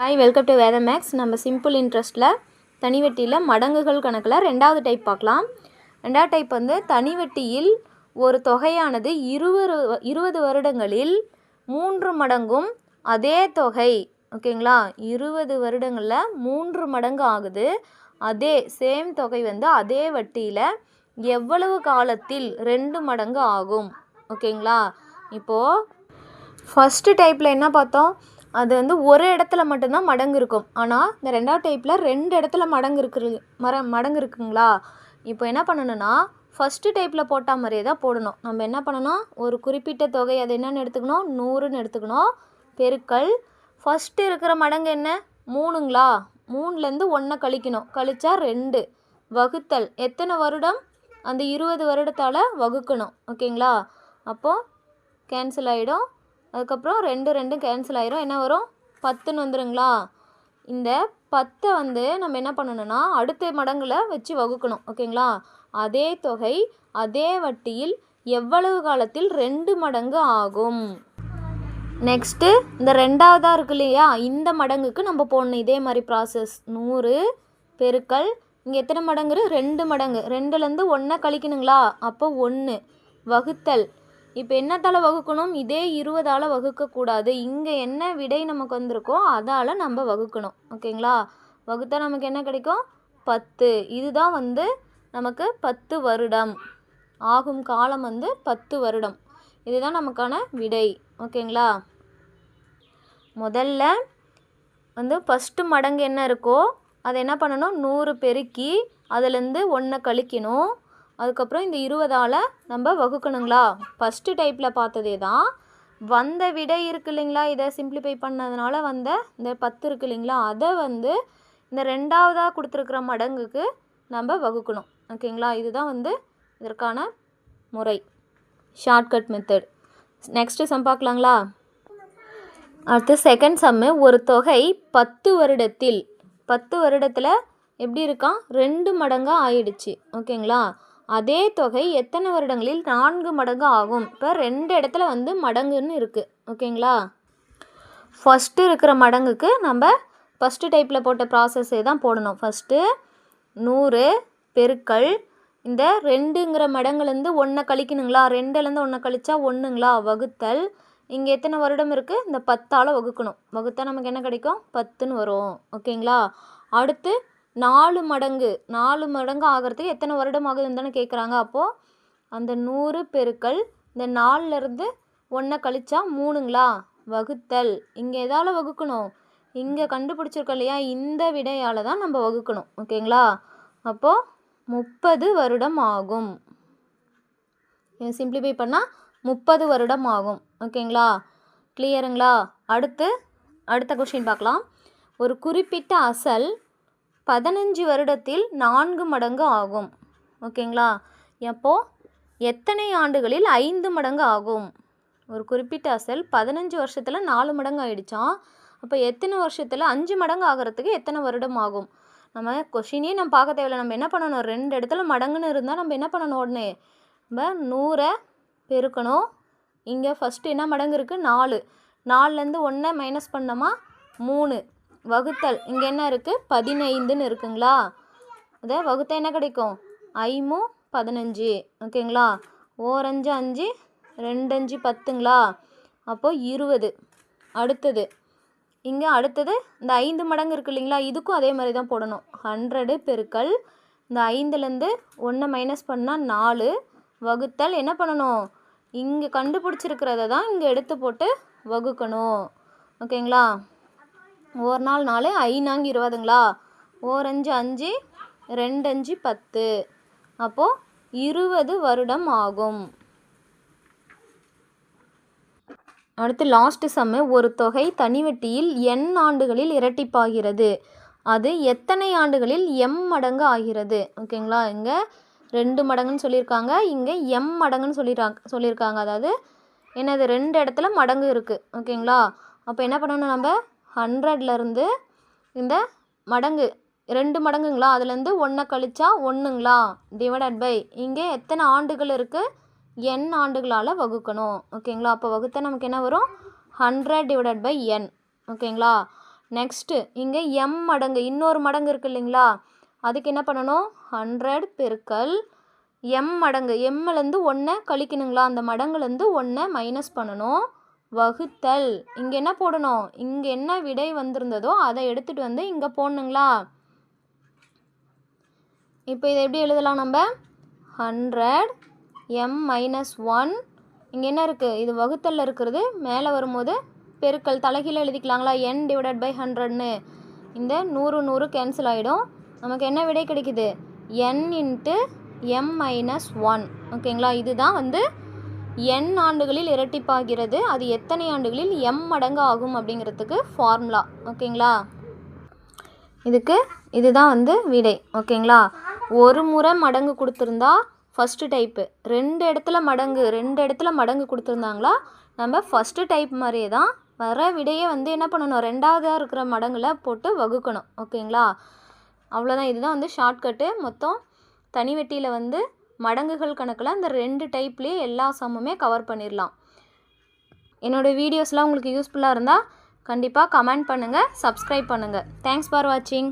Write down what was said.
Hi welcome to Vedha maths நம்ம simple இன்ட்ரெஸ்ட்டில் தனிவெட்டியில் மடங்குகள் கணக்கில் ரெண்டாவது டைப் பார்க்கலாம். ரெண்டாவது டைப் வந்து தனிவெட்டியில் ஒரு தொகையானது இருபது இருபது வருடங்களில் மூன்று மடங்கும் அதே தொகை ஓகேங்களா இருபது வருடங்களில் மூன்று மடங்கு ஆகுது. அதே சேம் தொகை வந்து அதே வட்டியில் எவ்வளவு காலத்தில் ரெண்டு மடங்கு ஆகும் ஓகேங்களா இப்போது ஃபஸ்ட்டு டைப்பில் என்ன பார்த்தோம்? அது வந்து ஒரு இடத்துல மட்டும்தான் மடங்கு இருக்கும். ஆனால் இந்த ரெண்டாவது டைப்பில் ரெண்டு இடத்துல மடங்கு இருக்குது மர மடங்கு இருக்குங்களா? இப்போ என்ன பண்ணணும்னா ஃபஸ்ட்டு டைப்பில் போட்டால் மாதிரியே தான் போடணும். நம்ம என்ன பண்ணணும்? ஒரு குறிப்பிட்ட தொகை அது என்னென்னு எடுத்துக்கணும்? நூறுன்னு எடுத்துக்கணும். பெருக்கல். ஃபஸ்ட்டு இருக்கிற மடங்கு என்ன? மூணுங்களா? மூணுலேருந்து ஒன்றை கழிக்கணும். கழிச்சா ரெண்டு. வகுத்தல். எத்தனை வருடம்? அந்த இருபது வருடத்தால் வகுக்கணும். ஓகேங்களா? அப்போது கேன்சல் ஆகிடும் அதுக்கப்புறம் ரெண்டு ரெண்டும் கேன்சல் ஆயிரும். என்ன வரும்? பத்துன்னு வந்துருங்களா? இந்த பத்தை வந்து நம்ம என்ன பண்ணணும்னா அடுத்த மடங்கில் வச்சு வகுக்கணும். ஓகேங்களா? அதே தொகை அதே வட்டியில் எவ்வளவு காலத்தில் ரெண்டு மடங்கு ஆகும்? நெக்ஸ்ட்டு இந்த ரெண்டாவதாக இருக்கு இல்லையா? இந்த மடங்குக்கு நம்ம போடணும். இதே மாதிரி ப்ராசஸ் நூறு பெருக்கல் இங்கே எத்தனை மடங்கு ரெண்டு மடங்கு. ரெண்டுலேருந்து ஒன்றை கழிக்கணுங்களா? அப்போ ஒன்று வகுத்தல். இப்போ என்னத்தால் வகுக்கணும்? இதே இருபதால் வகுக்கக்கூடாது. இங்கே என்ன விடை நமக்கு வந்திருக்கோ அதால் நம்ம வகுக்கணும். ஓகேங்களா? வகுத்தா நமக்கு என்ன கிடைக்கும்? பத்து. இதுதான் வந்து நமக்கு பத்து வருடம். ஆகும் காலம் வந்து பத்து வருடம். இதுதான் நமக்கான விடை. ஓகேங்களா? முதல்ல வந்து ஃபஸ்ட்டு மடங்கு என்ன இருக்கோ அதை என்ன பண்ணணும்? நூறு பெருக்கி அதுலேருந்து ஒன்றை கழிக்கணும். அதுக்கப்புறம் இந்த இருபதால் நம்ம வகுக்கணுங்களா? ஃபஸ்ட்டு டைப்பில் பார்த்ததே தான் வந்த விடை இருக்கு இல்லைங்களா? இதை சிம்பிளிஃபை பண்ணதுனால வந்த இந்த பத்து இருக்கு இல்லைங்களா? அதை வந்து இந்த ரெண்டாவதாக கொடுத்துருக்குற மடங்குக்கு நம்ம வகுக்கணும். ஓகேங்களா? இதுதான் வந்து இதற்கான முறை. ஷார்ட்கட் மெத்தட் நெக்ஸ்ட்டு சம் பார்க்கலாங்களா? அடுத்து செகண்ட் சம்மு ஒரு தொகை பத்து வருடத்தில். பத்து வருடத்தில் எப்படி இருக்கான்? ரெண்டு மடங்காக ஆயிடுச்சு. ஓகேங்களா? அதே தொகை எத்தனை வருடங்களில் நான்கு மடங்கு ஆகும்? இப்போ ரெண்டு இடத்துல வந்து மடங்குன்னு இருக்குது ஓகேங்களா? ஃபஸ்ட்டு இருக்கிற மடங்குக்கு நம்ம ஃபஸ்ட்டு டைப்பில் போட்ட ப்ராசஸே தான் போடணும். ஃபஸ்ட்டு நூறு பெருக்கள் இந்த ரெண்டுங்கிற மடங்குலேருந்து ஒன்றை கழிக்கணுங்களா? ரெண்டுலேருந்து ஒன்றை கழிச்சா ஒன்றுங்களா வகுத்தல். இங்கே எத்தனை வருடம் இருக்குது இந்த பத்தால் வகுக்கணும். வகுத்தா நமக்கு என்ன கிடைக்கும்? பத்துன்னு வரும். ஓகேங்களா? அடுத்து நாலு மடங்கு நாலு மடங்கு ஆகிறதுக்கு எத்தனை வருடம் ஆகுதுன்னு தானே கேட்குறாங்க அப்போது அந்த நூறு பெருக்கல் இந்த நாலுலேருந்து ஒன்றை கழிச்சா மூணுங்களா? வகுத்தல். இங்கே எதால் வகுக்கணும்? இங்கே கண்டுபிடிச்சிருக்கோம் இல்லையா? இந்த விடையால் தான் நம்ம வகுக்கணும். ஓகேங்களா? அப்போது முப்பது வருடம் ஆகும். சிம்பிளிஃபை பண்ணால் முப்பது வருடம் ஆகும். ஓகேங்களா? கிளியருங்களா அடுத்து அடுத்த கொஷின் பார்க்கலாம். ஒரு குறிப்பிட்ட அசல் பதினஞ்சு வருடத்தில் நான்கு மடங்கு ஆகும். ஓகேங்களா? எப்போது எத்தனை ஆண்டுகளில் ஐந்து மடங்கு ஆகும்? ஒரு குறிப்பிட்ட அசல் பதினஞ்சு வருஷத்தில் நாலு மடங்கு ஆகிடுச்சான் அப்போ எத்தனை வருஷத்தில் அஞ்சு மடங்கு ஆகிறதுக்கு எத்தனை வருடம் ஆகும்? நம்ம கொஷினே நம்ம பார்க்க தேவையில்ல. நம்ம என்ன பண்ணணும்? ரெண்டு இடத்துல மடங்குன்னு இருந்தால் நம்ம என்ன பண்ணணும் உடனே? நம்ம நூறை பெருக்கணும். இங்கே ஃபஸ்ட்டு என்ன மடங்கு இருக்குது நாலு. நாலுலேருந்து ஒன்றை மைனஸ் பண்ணோமா? மூணு. வகுத்தல். இங்கே என்ன இருக்குது பதினைந்துன்னு இருக்குங்களா? அதை வகுத்தா என்ன கிடைக்கும்? ஐமு பதினஞ்சு. ஓகேங்களா? ஓரஞ்சு அஞ்சு ரெண்டஞ்சு பத்துங்களா? அப்போது இருபது. அடுத்தது. இங்கே அடுத்தது இந்த ஐந்து மடங்கு இருக்குது இல்லைங்களா? இதுக்கும் அதே மாதிரி தான் போடணும். ஹண்ட்ரடு பெருக்கல். இந்த ஐந்துலேருந்து ஒன்றை மைனஸ் பண்ணால் நாலு. வகுத்தல் என்ன பண்ணணும்? இங்கே கண்டுபிடிச்சிருக்கிறத தான் இங்கே எடுத்து போட்டு வகுக்கணும். ஓகேங்களா? ஒரு நாள் நாலு ஐநாங்கு இருபதுங்களா? ஓரஞ்சு அஞ்சு ரெண்டஞ்சு பத்து. அப்போது இருபது வருடம் ஆகும். அடுத்து லாஸ்ட் சம்மு ஒரு தொகை தனிவெட்டியில் எண் ஆண்டுகளில் இரட்டிப்பாகிறது. அது எத்தனை ஆண்டுகளில் எம் மடங்கு ஆகிறது? ஓகேங்களா இங்கே ரெண்டு மடங்குன்னு சொல்லியிருக்காங்க. இங்கே எம் மடங்குன்னு சொல்லிடுறாங்க சொல்லியிருக்காங்க. அதாவது என்னது? ரெண்டு இடத்துல மடங்கு இருக்குது ஓகேங்களா அப்போ என்ன பண்ணணும் நம்ம? ஹண்ட்ரட்லேருந்து இந்த மடங்கு ரெண்டு மடங்குங்களா? அதுலேருந்து ஒன்றை கழிச்சா ஒன்றுங்களா டிவைடட் பை இங்கே எத்தனை ஆண்டுகள் இருக்குது என் ஆண்டுகளால் வகுக்கணும். ஓகேங்களா? அப்போ வகுத்தா நமக்கு என்ன வரும்? ஹண்ட்ரட் டிவைடட் பை என் ஓகேங்களா? நெக்ஸ்ட்டு இங்கே எம் மடங்கு இன்னொரு மடங்கு இருக்குது இல்லைங்களா? அதுக்கு என்ன பண்ணணும்? ஹண்ட்ரட் பெருக்கல் எம் மடங்கு. எம்மிலேருந்து ஒன்றை கழிக்கணுங்களா? அந்த மடங்குலேருந்து ஒன்றை மைனஸ் பண்ணணும். வகுத்தல். இங்கே என்ன போடணும்? இங்கே என்ன விடை வந்திருந்ததோ அதை எடுத்துகிட்டு வந்து இங்கே போடணுங்களா? இப்போ இதை எப்படி எழுதலாம் நம்ம? ஹண்ட்ரட் எம் மைனஸ் ஒன் இங்கே என்ன இருக்குது இது வகுத்தலில் இருக்கிறது. மேலே வரும்போது பெருக்கல். தலைகீழ எழுதிக்கலாங்களா? என் டிவைடட் பை ஹண்ட்ரட்னு இந்த நூறு நூறு கேன்சல் ஆகிடும் நமக்கு என்ன விடை கிடைக்குது? N into m minus one ஓகேங்களா இதுதான் வந்து என் ஆண்டுகளில் இரட்டிப்பாகிறது. அது எத்தனை ஆண்டுகளில் எம் மடங்கு ஆகும் அப்படிங்கிறதுக்கு ஃபார்முலா ஓகேங்களா? இதுக்கு இதுதான் வந்து விடை. ஓகேங்களா? ஒரு முறை மடங்கு கொடுத்துருந்தா ஃபஸ்ட்டு டைப்பு ரெண்டு இடத்துல மடங்கு ரெண்டு இடத்துல மடங்கு கொடுத்துருந்தாங்களா? நம்ம ஃபஸ்ட்டு டைப் மாதிரியே தான் வர விடையை வந்து என்ன பண்ணணும்? ரெண்டாவதாக இருக்கிற மடங்குல போட்டு வகுக்கணும். ஓகேங்களா? அவ்வளோதான் இதுதான் வந்து ஷார்ட்கட்டு மொத்தம் தனி வெட்டியில் வந்து மடங்குகள் கணக்கில் அந்த ரெண்டு டைப்லேயே எல்லா சம்முமே கவர் பண்ணிடலாம் என்னோடய வீடியோஸ்லாம் உங்களுக்கு யூஸ்ஃபுல்லாக இருந்தால் கண்டிப்பாக கமெண்ட் பண்ணுங்கள் சப்ஸ்கிரைப் பண்ணுங்கள் தேங்க்ஸ் ஃபார் வாட்சிங்